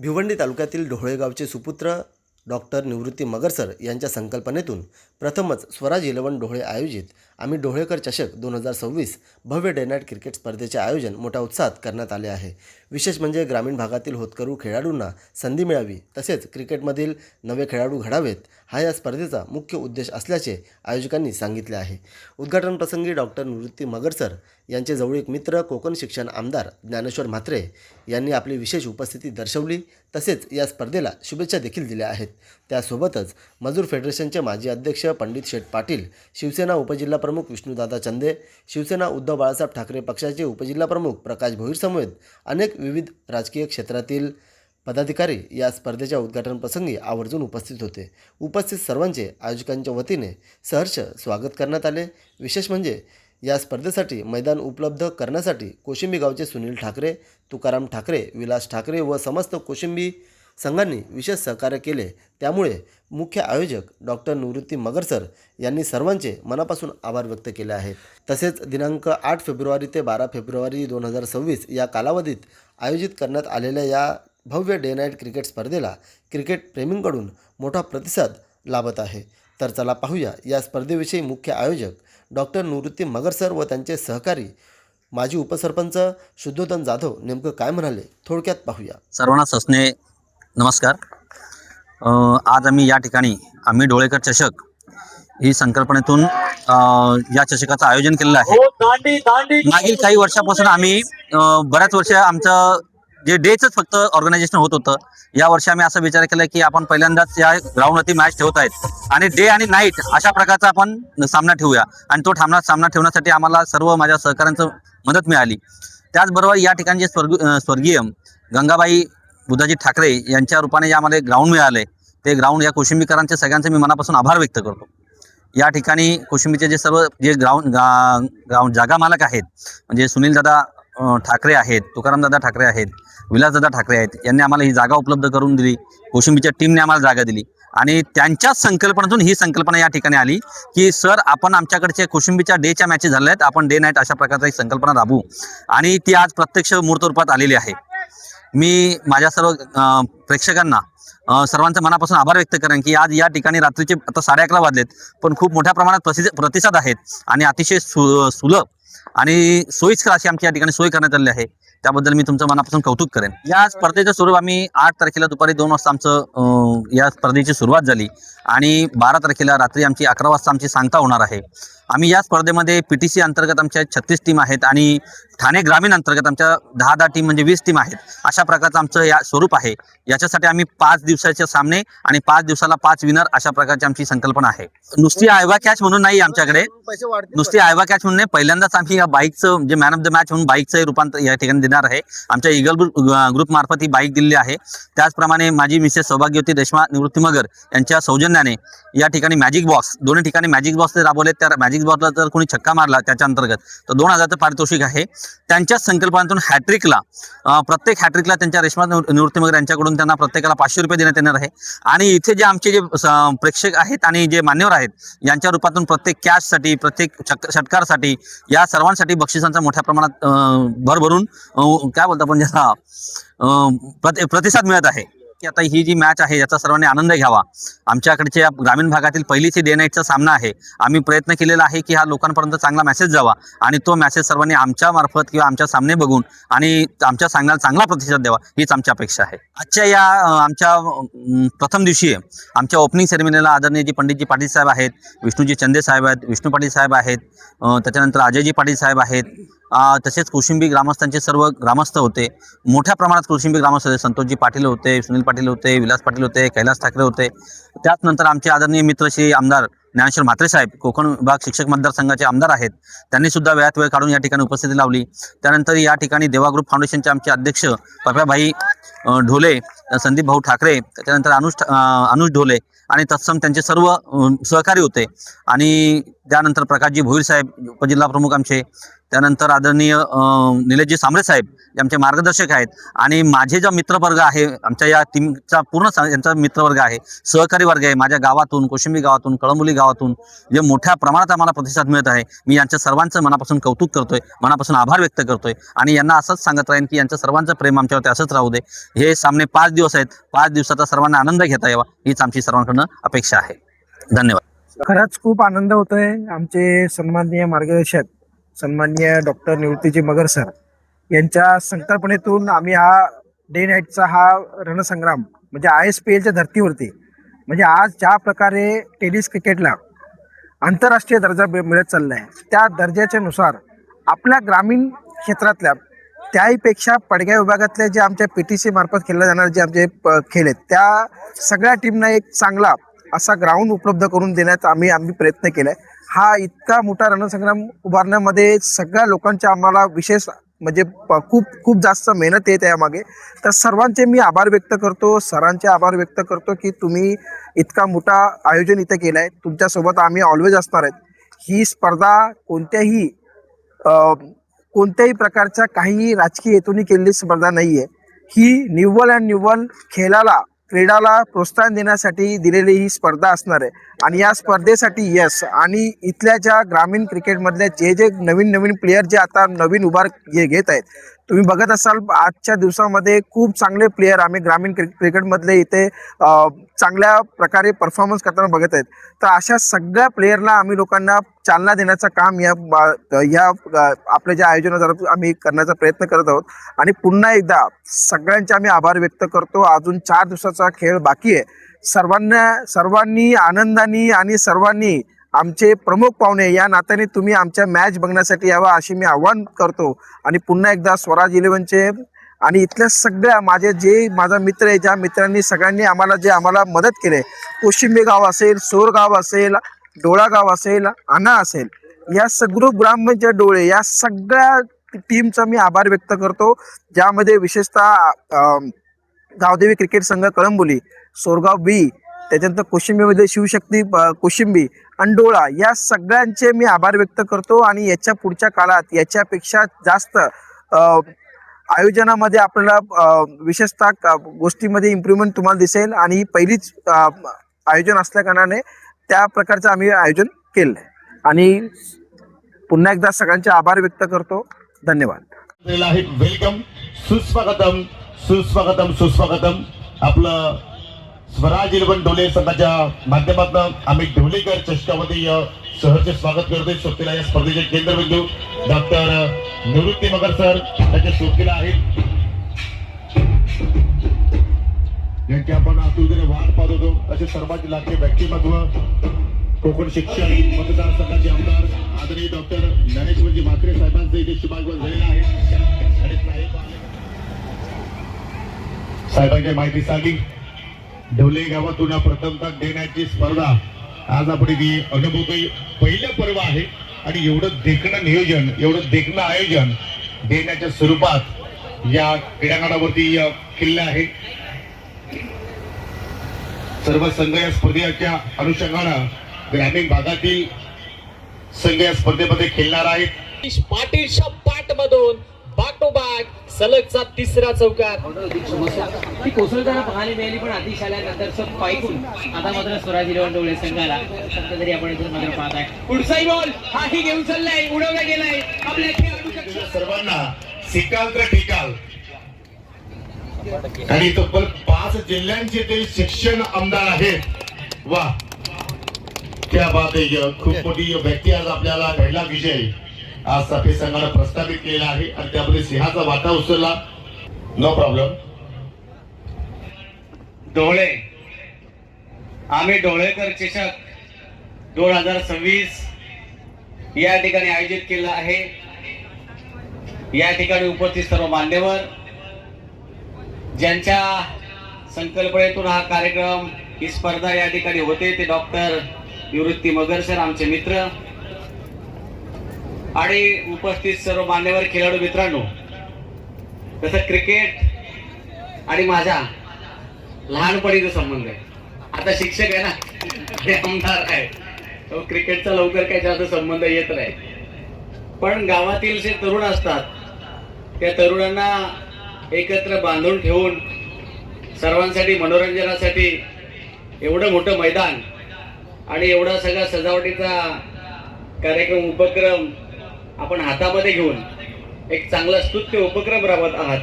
भिवंडी तालुक्यातील ढोळेगावचे सुपुत्र डॉक्टर निवृत्ती मगरसर यांच्या संकल्पनेतून प्रथमच स्वराज इलेवन ढोळे आयोजित आम्ही ढोळेकर चषक दोन हजार सव्वीस भव्य डे नाईट क्रिकेट स्पर्धेचे आयोजन मोठ्या उत्साहात करण्यात आले आहे. विशेष म्हणजे ग्रामीण भागातील होतकरू खेळाडूंना संधी मिळावी तसेच क्रिकेटमधील नवे खेळाडू घडावेत हा या स्पर्धेचा मुख्य उद्देश असल्याचे आयोजकांनी सांगितले आहे. उद्घाटन प्रसंगी डॉक्टर निवृत्ती मगरसर यांचे जवळीक मित्र कोकण शिक्षण आमदार ज्ञानेश्वर म्हात्रे यांनी आपली विशेष उपस्थिती दर्शवली तसेच या स्पर्धेला शुभेच्छा देखील दिल्या आहेत. त्यासोबतच मजूर फेडरेशनचे माजी अध्यक्ष पंडित शेठ पाटील शिवसेना उपजिल्हाप्रमुख विष्णुदादा चंदे शिवसेना उद्धव बाळासाहेब ठाकरे पक्षाचे उपजिल्हाप्रमुख प्रकाश भोईर समेत अनेक विविध राजकीय क्षेत्रातील पदाधिकारी या स्पर्धेच्या उद्घाटनप्रसंगी आवर्जून उपस्थित होते. उपस्थित सर्वांचे आयोजकांच्या वतीने सहर्ष स्वागत करण्यात आले. विशेष म्हणजे या स्पर्धेसाठी मैदान उपलब्ध करण्यासाठी कोशिंबी गावचे सुनील ठाकरे तुकाराम ठाकरे विलास ठाकरे व समस्त कोशिंबी संघांनी विशेष सहकार्य केले. त्यामुळे मुख्य आयोजक डॉक्टर निवृत्ती मगरसर यांनी सर्वांचे मनापासून आभार व्यक्त केले आहेत. तसेच दिनांक आठ फेब्रुवारी ते बारा फेब्रुवारी दोन हजार सव्वीस या कालावधीत आयोजित करण्यात आलेल्या या भव्य डे नाईट क्रिकेट स्पर्धेला क्रिकेट प्रेमींकडून मोठा प्रतिसाद लाभत आहे. तर चला पाहूया या स्पर्धेविषयी मुख्य आयोजक डॉक्टर निवृत्ती मगरसर व त्यांचे सहकारी माजी उपसरपंच शुद्धोधन जाधव नेमकं काय म्हणाले? थोडक्यात पाहूया. सर्वांना ससने नमस्कार. आज आम्ही या ठिकाणी आम्ही डोळेकर चषक ही संकल्पनेतून या चषकाचं आयोजन केलेलं आहे. हो मागील काही वर्षापासून आम्ही बऱ्याच वर्ष आमचं जे डेच फक्त ऑर्गनायझेशन होत होतं या वर्षी आम्ही असा विचार केला की आपण पहिल्यांदाच या ग्राउंडवरती मॅच ठेवत आहेत. आणि डे आणि नाईट अशा प्रकारचा आपण सामना ठेवूया. आणि तो थांबना सामना ठेवण्यासाठी आम्हाला सर्व माझ्या सहकाऱ्यांचं मदत मिळाली. त्याचबरोबर या ठिकाणी जे स्वर्ग स्वर्गीय गंगाबाई बुधाजी ठाकरे यांच्या रूपाने जे आम्हाला ग्राउंड मिळाले. ते ग्राउंड या कोशिंबीकरांचे सगळ्यांचे मी मनापासून आभार व्यक्त करतो. या ठिकाणी कोशिंबीचे जे सर्व जे ग्राउंड गा- ग्राउंड जागा मालक आहेत म्हणजे सुनीलदादा ठाकरे आहेत तुकारामदादा ठाकरे आहेत विलासदादा ठाकरे आहेत यांनी आम्हाला ही जागा उपलब्ध करून दिली. कोशिंबीच्या टीमने आम्हाला जागा दिली. आणि त्यांच्याच संकल्पनेतून ही संकल्पना या ठिकाणी आली की सर आपण आमच्याकडचे कोशिंबीच्या डेच्या मॅचेस झाल्या आहेत आपण डे नाईट अशा प्रकारची एक संकल्पना राबवू. आणि ती आज प्रत्यक्ष मूर्तरूपात आलेली आहे. मी माझ्या सर्व प्रेक्षकांना अ, सर्वांचा मनापासून आभार व्यक्त करेन की आज या ठिकाणी रात्रीचे आता साडे अकरा वाजलेत पण खूप मोठ्या प्रमाणात प्रतिसाद आहेत आणि अतिशय सु सुलभ आणि सोयीस्कर अशी आमची या ठिकाणी सोय करण्यात आलेली आहे. त्याबद्दल मी तुमचं मनापासून कौतुक करेन. या स्पर्धेचं स्वरूप आम्ही आठ तारखेला दुपारी दोन वाजता आमचं या स्पर्धेची सुरुवात झाली. आणि बारा तारखेला रात्री आमची अकरा वाजता आमची सांगता होणार आहे. आम्ही या स्पर्धेमध्ये पी टी सी अंतर्गत आमच्या छत्तीस टीम आहेत आणि ठाणे ग्रामीण अंतर्गत आमच्या दहा दहा टीम म्हणजे वीस टीम आहेत. अशा प्रकारचं आमचं या स्वरूप आहे. याच्यासाठी आम्ही पाच दिवसाचे सामने आणि पाच दिवसाला पाच विनर अशा प्रकारची आमची संकल्पना आहे. नुसती आयवा कॅच म्हणून नाही आमच्याकडे. नुसती आयवा कॅच म्हणून नाही पहिल्यांदाच आम्ही या बाईकचं जे मॅन ऑफ द मॅच म्हणून बाईकचं रूपांतर या ठिकाणी देणार आहे. आमच्या इगल ग्रुप मार्फत ही बाईक दिलेली आहे. त्याचप्रमाणे माझी मिसेस सौभाग्यवती रेश्मा निवृत्ती मगर यांच्या सौजन्याने या ठिकाणी मॅजिक बॉक्स दोन्ही ठिकाणी मॅजिक बॉक्स राबवले त्या मॅजिक बॉक्सला जर कोणी छक्का मारला त्याच्या अंतर्गत तर दोन हजारचं पारितोषिक आहे. त्यांच्याच संकल्पनातून हॅट्रिकला प्रत्येक हॅट्रिकला त्यांच्या रेश्मा निवृत्ती मगर यांच्याकडून त्यांना प्रत्येकाला पाचशे रुपये देण्यात येणार आहे. आणि इथे जे आमचे जे प्रेक्षक आहेत आणि जे मान्यवर आहेत यांच्या रूपातून प्रत्येक कॅशसाठी प्रत्येक षट- षटकारसाठी या सर्वांसाठी बक्षिसांचा मोठ्या प्रमाणात भरभरून काय बोलतो आपण ज्याला प्रतिसाद मिळत आहे. की आता ही जी मॅच आहे याचा सर्वांनी आनंद घ्यावा. आमच्याकडच्या ग्रामीण भागातील पहिलीच डे नाईटचा सामना आहे. आम्ही प्रयत्न केलेला आहे की हा लोकांपर्यंत चांगला मेसेज जावा आणि तो मेसेज सर्वांनी आमच्या मार्फत किंवा आमच्या सामने बघून आणि आमच्या सांगण्याला चांगला प्रतिसाद द्यावा हीच आमची अपेक्षा आहे. आजच्या या आमच्या प्रथम दिवशी आमच्या ओपनिंग सेरेमनीला आदरणीयजी पंडितजी पाटील साहेब आहेत विष्णूजी चंदे साहेब आहेत विष्णू पाटील साहेब आहेत त्याच्यानंतर अजयजी पाटील साहेब आहेत तसेच कोशिंबी ग्रामस्थांचे सर्व ग्रामस्थ होते. मोठ्या प्रमाणात कोशिंबी ग्रामस्थ होते. संतोषजी पाटील होते सुनील पाटील होते विलास पाटील होते कैलास ठाकरे होते. त्याचनंतर आमचे आदरणीय मित्र श्री आमदार ज्ञानेश्वर म्हात्रे साहेब कोकण विभाग शिक्षक मतदारसंघाचे आमदार आहेत. त्यांनी सुद्धा वेळात वेळ काढून या ठिकाणी उपस्थिती लावली. त्यानंतर या ठिकाणी देवा ग्रुप फाउंडेशनचे आमचे अध्यक्ष पप्याभाई ढोले संदीप भाऊ ठाकरे त्याच्यानंतर अनुज ठा- अनुज ढोले आणि तत्सम त्यांचे सर्व सहकारी होते. आणि त्यानंतर प्रकाशजी भोईर साहेब उपजिल्हा प्रमुख आमचे त्यानंतर आदरणीय निलेशजी सांबळे साहेब आमचे मार्गदर्शक आहेत. आणि माझे जो मित्रवर्ग आहे आमच्या या टीमचा पूर्ण यांचा मित्रवर्ग आहे सहकारी वर्ग आहे माझ्या गावातून कोशिंबी गावातून कळंबोली गावातून जे मोठ्या प्रमाणात आम्हाला प्रतिसाद मिळत आहे मी यांच्या सर्वांचं मनापासून कौतुक करतोय मनापासून आभार व्यक्त करतोय. आणि यांना असंच सांगत राहीन की यांचं सर्वांचं प्रेम आमच्यावरती असंच राहू दे. हे सामने पाच दिवस आहेत. पाच दिवसाचा सर्वांना आनंद घेता यावा हीच आमची सर्वांकडनं अपेक्षा आहे. धन्यवाद. खरंच खूप आनंद होतोय आमचे सन्माननीय मार्गदर्शक. सन्माननीय डॉक्टर निवृत्तीजी मगर सर यांच्या संकल्पनेतून आम्ही हा डे नाईटचा हा रणसंग्राम म्हणजे आय एस पी एलच्या धर्तीवरती म्हणजे आज ज्या प्रकारे टेनिस क्रिकेटला आंतरराष्ट्रीय दर्जा मिळत चालला आहे त्या दर्जाच्या नुसार आपल्या ग्रामीण क्षेत्रातल्या त्याहीपेक्षा पडग्या विभागातल्या जे आमच्या पी टी सी मार्फत खेळले जाणारे जे आमचे प- खेळ आहेत त्या सगळ्या टीमना एक चांगला असा ग्राउंड उपलब्ध करून देण्याचा आम्ही आम्ही प्रयत्न केला आहे हा इतका मोठा रणसंग्राम उभारण्यामध्ये सगळ्या लोकांच्या आम्हाला विशेष म्हणजे प- खूप खूप जास्त मेहनत आहे यामागे. तर सर्वांचे मी आभार व्यक्त करतो सरांचे आभार व्यक्त करतो की तुम्ही इतका मोठा आयोजन इथे केलं आहे तुमच्यासोबत आम्ही ऑलवेज असणार आहेत. ही स्पर्धा कोणत्याही कोणत्याही प्रकारच्या काही राजकीय हेतूने केलेली स्पर्धा नाही आहे ही निव्वळ अँड निव्वळ खेळाला क्रीडाला प्रोत्साहन देण्यासाठी दिलेली ही स्पर्धा असणार आहे. आणि या स्पर्धेसाठी यश आणि इथल्या ज्या ग्रामीण क्रिकेटमधले जे जे नवीन नवीन प्लेयर जे आता नवीन उभार घेत आहेत तुम्ही बघत असाल आजच्या दिवसामध्ये खूप चांगले प्लेयर आम्ही ग्रामीण क्रिक क्रिकेटमधले इथे चांगल्या प्रकारे परफॉर्मन्स करताना बघत आहेत. तर अशा सगळ्या प्लेयरला आम्ही लोकांना चालना देण्याचं काम या या आपल्या ज्या आयोजनाद्वारे आम्ही करण्याचा प्रयत्न करत आहोत. आणि पुन्हा एकदा सगळ्यांचे आम्ही आभार व्यक्त करतो. अजून चार दिवसाचा खेळ बाकी आहे. सर्वांना सर्वांनी आनंदाने आणि सर्वांनी आमचे प्रमुख पाहुणे या नात्याने तुम्ही आमच्या मॅच बघण्यासाठी यावा अशी मी आव्हान करतो. आणि पुन्हा एकदा स्वराज इलेव्हनचे आणि इथल्या सगळ्या माझे जे माझा मित्र आहे ज्या मित्रांनी सगळ्यांनी आम्हाला जे आम्हाला मदत केले कोशिंबे गाव असेल सोरगाव असेल डोळा गाव असेल आणा असेल या सगळं ग्रामपंचायत डोळे या सगळ्या टीमचा मी आभार व्यक्त करतो. ज्यामध्ये विशेषतः गावदेवी क्रिकेट संघ कळंबोली सोरगाव बी त्याच्यानंतर कोशिंबीमध्ये शिवशक्ती कोशिंबी कोशिंबी अंडोळा या सगळ्यांचे मी आभार व्यक्त करतो आणि याच्या पुढच्या काळात याच्यापेक्षा जास्त आयोजनामध्ये आपल्याला विशेषतः गोष्टीमध्ये इम्प्रूव्हमेंट तुम्हाला दिसेल आणि पहिलीच आयोजन असल्याकारणाने त्या प्रकारचं आम्ही आयोजन केलं आहे आणि पुन्हा एकदा सगळ्यांचे आभार व्यक्त करतो. धन्यवाद. वेलकम सुस्वागतम सुस्वागतम सुस्वागतम. आपलं स्वराज इलेवन डोले संघाच्या माध्यमातून आम्ही ढोलेकर चषकामध्ये अ, सहर्ष स्वागत करतोय. सोबतीला या स्पर्धेचे केंद्रबिंदू डॉक्टर निवृत्ती मगर सर त्याच्या सोबतीला आहेत. ज्यांची आपण आतुरतेने वाट पाहत होतो. असे सर्वांचे लाखे व्यक्तिमत्व कोकण शिक्षण मतदारसंघाचे आमदार आदरणीय डॉक्टर ज्ञानेश्वरजी म्हात्रे साहेबांचे इथे शुभागमन झालेलं आहे. साहेबांची माहिती सांगली. ढवले गावातून प्रथमता देण्याची स्पर्धा आज आपण इथे अनुभवतोय. पहिलं पर्व आहे आणि एवढं देखणं नियोजन एवढं देखणं आयोजन देण्याच्या स्वरूपात या क्रीडांगणावरती किल्ला आहे. सर्व संघ या स्पर्धेच्या अनुषंगानं ग्रामीण भागातील संघ या स्पर्धेमध्ये खेळणार आहेत. पाटीलच्या पाठ बॅक सलगचा तिसरा चौकार ती कोसळताना पाहायला मिळाली पण अतिश आल्यानंतर पायकून आता मात्र स्वराज इलेव्हन डोळे संघाला. सध्या तरी आपण इथून मात्र पाहत आहे. पुढचाही बॉल हाही घेऊन चाललाय उडवला गेलाय. आपल्या खेळाडू सर्वांना सिकाल तर ठिकाल आणि तब्बल पाच जिल्ह्यांचे ते शिक्षण आमदार आहेत. वा त्या बात आहे खूप मोठी व्यक्ती आज आपल्याला घडला विजय. आज सफे संघानं प्रस्थापित केलेला आहे आणि त्यामध्ये सिंहाचा वाटा उचलला नो प्रॉब्लेम डोळे. आम्ही डोळेकर चषक दोन हजार सव्वीस या ठिकाणी आयोजित केलं आहे. या ठिकाणी उपस्थित सर्व मान्यवर ज्यांच्या संकल्पनेतून हा कार्यक्रम ही स्पर्धा या ठिकाणी होते ते डॉक्टर निवृत्ती मगर सर आमचे मित्र. आणि उपस्थित सर्व मान्यवर खेळाडू मित्रांनो तसं क्रिकेट आणि माझा लहानपणीचा संबंध आहे. आता शिक्षक आहे ना हे आमदार आहे. तो क्रिकेटचा लवकर काही जास्त संबंध येत नाही. पण गावातील जे तरुण असतात त्या तरुणांना एकत्र बांधून ठेवून सर्वांसाठी मनोरंजनासाठी एवढं मोठं मैदान आणि एवढा सगळा सजावटीचा कार्यक्रम उपक्रम आपण हातामध्ये घेऊन एक चांगला स्तुत्य उपक्रम राबवत आहात.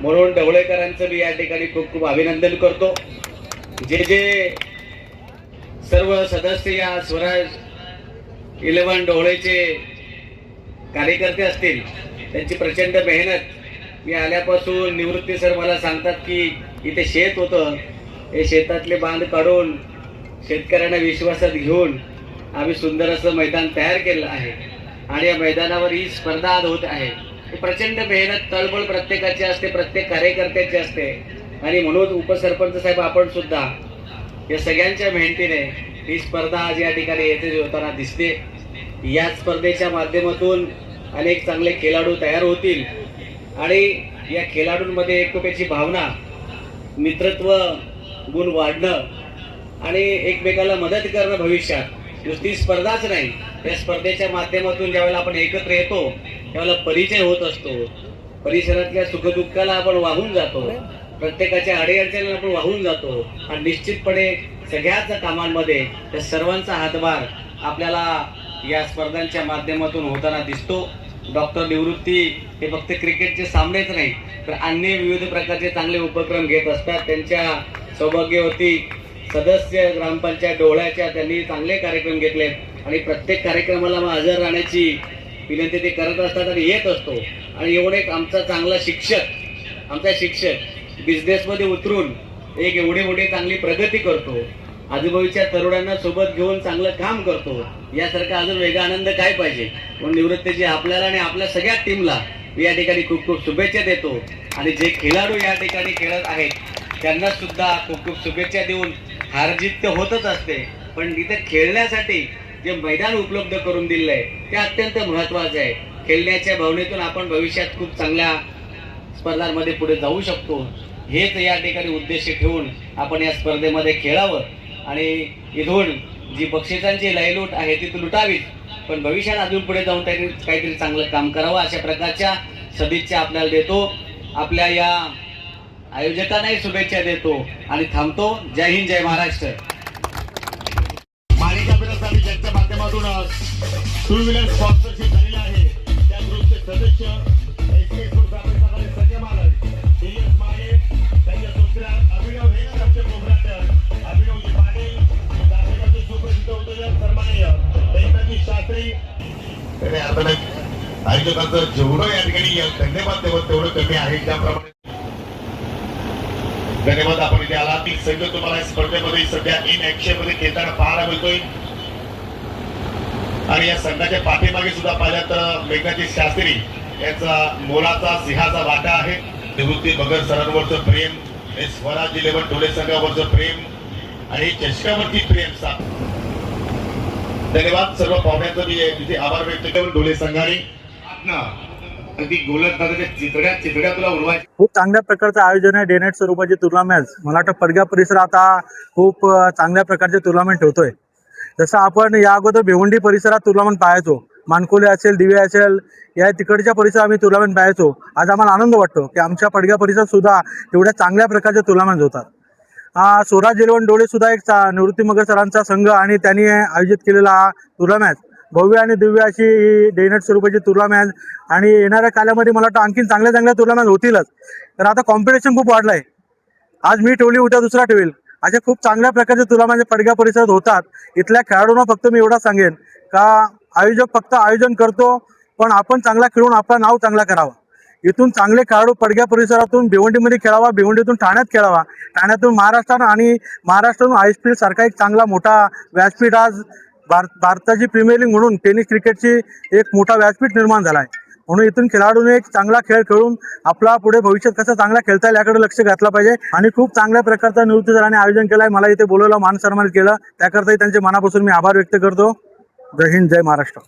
म्हणून ढवळेकरांचं मी या ठिकाणी खूप खूप अभिनंदन करतो. जे जे सर्व सदस्य या स्वराज इलेव्हन ढवळेचे कार्यकर्ते असतील त्यांची प्रचंड मेहनत. मी आल्यापासून निवृत्ती सर मला सांगतात की इथे शेत होतं. हे शेतातले बांध काढून शेतकऱ्यांना विश्वासात घेऊन आम्ही सुंदर असं मैदान तयार केलं आहे. आणि या मैदानावर ही स्पर्धा आज होत आहे. प्रचंड मेहनत तळबळ प्रत्येकाची असते प्रत्येक कार्यकर्त्याची असते. आणि म्हणून उपसरपंच साहेब आपण सुद्धा या सगळ्यांच्या मेहनतीने ही स्पर्धा आज या ठिकाणी येथे होताना दिसते. या स्पर्धेच्या माध्यमातून अनेक चांगले खेळाडू तयार होतील. आणि या खेळाडूंमध्ये एकमेकाची भावना मित्रत्व गुण वाढणं आणि एकमेकाला मदत करणं भविष्यात नुसती स्पर्धाच नाही. या स्पर्धेच्या माध्यमातून ज्यावेळेला आपण एकत्र येतो त्यावेळेला परिचय होत असतो. परिसरातल्या सुखदुःखाला आपण वाहून जातो. प्रत्येकाच्या अडीअडचणीला आपण वाहून जातो. आणि निश्चितपणे सगळ्याच कामांमध्ये त्या सर्वांचा हातभार आपल्याला या स्पर्धांच्या माध्यमातून होताना दिसतो. डॉक्टर निवृत्ती हे फक्त क्रिकेटचे सामनेच नाही तर अन्य विविध प्रकारचे चांगले उपक्रम घेत असतात. त्यांच्या सौभाग्यवती सदस्य ग्रामपंचायत डोळ्याच्या त्यांनी चांगले कार्यक्रम घेतले. आणि प्रत्येक कार्यक्रमाला मग हजर राहण्याची विनंती ते करत असतात आणि येत असतो. आणि एवढे एक आमचा चांगला शिक्षक आमचा शिक्षक बिझनेसमध्ये उतरून एक एवढी मोठी चांगली प्रगती करतो. आजूबाजूच्या तरुणांना सोबत घेऊन चांगलं काम करतो. यासारखा अजून वेगळा आनंद काय पाहिजे? म्हणून निवृत्तीची आपल्याला आणि आपल्या सगळ्या टीमला मी या ठिकाणी खूप खूप शुभेच्छा देतो. आणि जे खेळाडू या ठिकाणी खेळत आहेत त्यांना सुद्धा खूप खूप शुभेच्छा देऊन हारजीत तर होतच असते. पण इथे खेळण्यासाठी जे मैदान उपलब्ध करून दिलेलं आहे ते अत्यंत महत्वाचं आहे. खेळण्याच्या भावनेतून आपण भविष्यात खूप चांगल्या स्पर्धांमध्ये पुढे जाऊ शकतो. हेच या ठिकाणी उद्देश ठेवून आपण या स्पर्धेमध्ये खेळावं. आणि इथून जी बक्षिसांची लयलूट आहे ती लुटावीच पण भविष्यात अजून पुढे जाऊन त्यांनी काहीतरी चांगलं काम करावं अशा प्रकारच्या सदिच्छा आपल्याला देतो. आपल्या या आयोजकांनाही शुभेच्छा देतो आणि थांबतो. जय हिंद जय महाराष्ट्र. मालिका विरोधासाठी ज्यांच्या माध्यमातून टू व्हीलर स्पॉन्सरशिप झालेली आहे. त्या ग्रुपचे सदस्य एस के संजय मालक डी एस माळे त्यांच्या दुसऱ्या अभिनव हे आमचे प्रोग्राम अभिनव जी पाटील दाखवण्याचे सुप्रसिद्ध उद्योजक सन्माननीय एकनाथजी शास्त्री. आणि आता नाही, आयोजकांचं जेवढं या ठिकाणी धन्यवाद देवत तेवढं कमी आहे त्याप्रमाणे धन्यवाद आपण इथे आला ती संघ तुम्हाला स्पर्धेमध्ये सध्या इन ऍक्शनमध्ये खेळताना पाहायला मिळतोय. आणि या संघाच्या पाठीमागे सुद्धा पाहिलं तर मेघाजी शास्त्री याचा मोलाचा सिंहाचा वाटा आहे. निवृत्ती भगत सरांवरचं प्रेम हे स्वराज इलेव्हन ढोले संघावरचं प्रेम आणि चषकावरती प्रेम सा धन्यवाद सर्व पाहुण्यांचं मी तिथे आभार व्यक्त करून ढोले संघाने. खूप चांगल्या प्रकारचं आयोजन आहे डेनेट स्वरूपाची टुर्नामेंट मला वाटतं पडग्या परिसर आता खूप चांगल्या प्रकारचे टुर्नामेंट होतोय जसं आपण या अगोदर भिवंडी परिसरात टुर्नामेंट पाहायचो. मानकोले असेल दिवे असेल या तिकडच्या परिसरात आम्ही टुर्नामेंट पाहायचो. आज आम्हाला आनंद वाटतो की आमच्या पडग्या परिसरात सुद्धा एवढ्या चांगल्या प्रकारचे टुर्नामेंट होतात. हा स्वराज जेलवण डोळे सुद्धा एक निवृत्ती मगर सरांचा संघ आणि त्यांनी आयोजित केलेला हा टुर्नामॅच भव्य आणि दिव्य अशी ही डे स्वरूपाची टुर्नामॅच आणि येणाऱ्या कालामध्ये मला वाटतं आणखीन चांगल्या चांगल्या टुर्नामॅच होतीलच. तर आता कॉम्पिटिशन खूप वाढलं आहे आज मी ठेवली उद्या दुसरा ठेवेल. अशा खूप चांगल्या प्रकारचे टुर्नामेंट पडग्या परिसरात होतात. इथल्या खेळाडूंना फक्त मी एवढा सांगेन का आयोजक फक्त आयोजन करतो पण आपण चांगला खेळून आपलं नाव चांगला करावं. इथून चांगले खेळाडू पडग्या परिसरातून भिवंडीमध्ये खेळावा भिवंडीतून ठाण्यात खेळावा. ठाण्यातून महाराष्ट्रात आणि महाराष्ट्रातून आय एस पी सारखा एक चांगला मोठा व्यासपीठ आज भारत भारताची प्रीमियर लीग म्हणून टेनिस क्रिकेटची एक मोठा व्यासपीठ निर्माण झाला आहे. म्हणून इथून खेळाडूने एक चांगला खेळ खेळून आपला पुढे भविष्यात कसं चांगला खेळता येईल याकडे लक्ष घातलं पाहिजे. आणि खूप चांगल्या प्रकारचा निवृत्ती दलाने आयोजन केलं आहे. मला इथे बोलवलं मान सन्मान केलं. त्याकरताही त्यांचे मनापासून मी आभार व्यक्त करतो. जय हिंद जय महाराष्ट्र.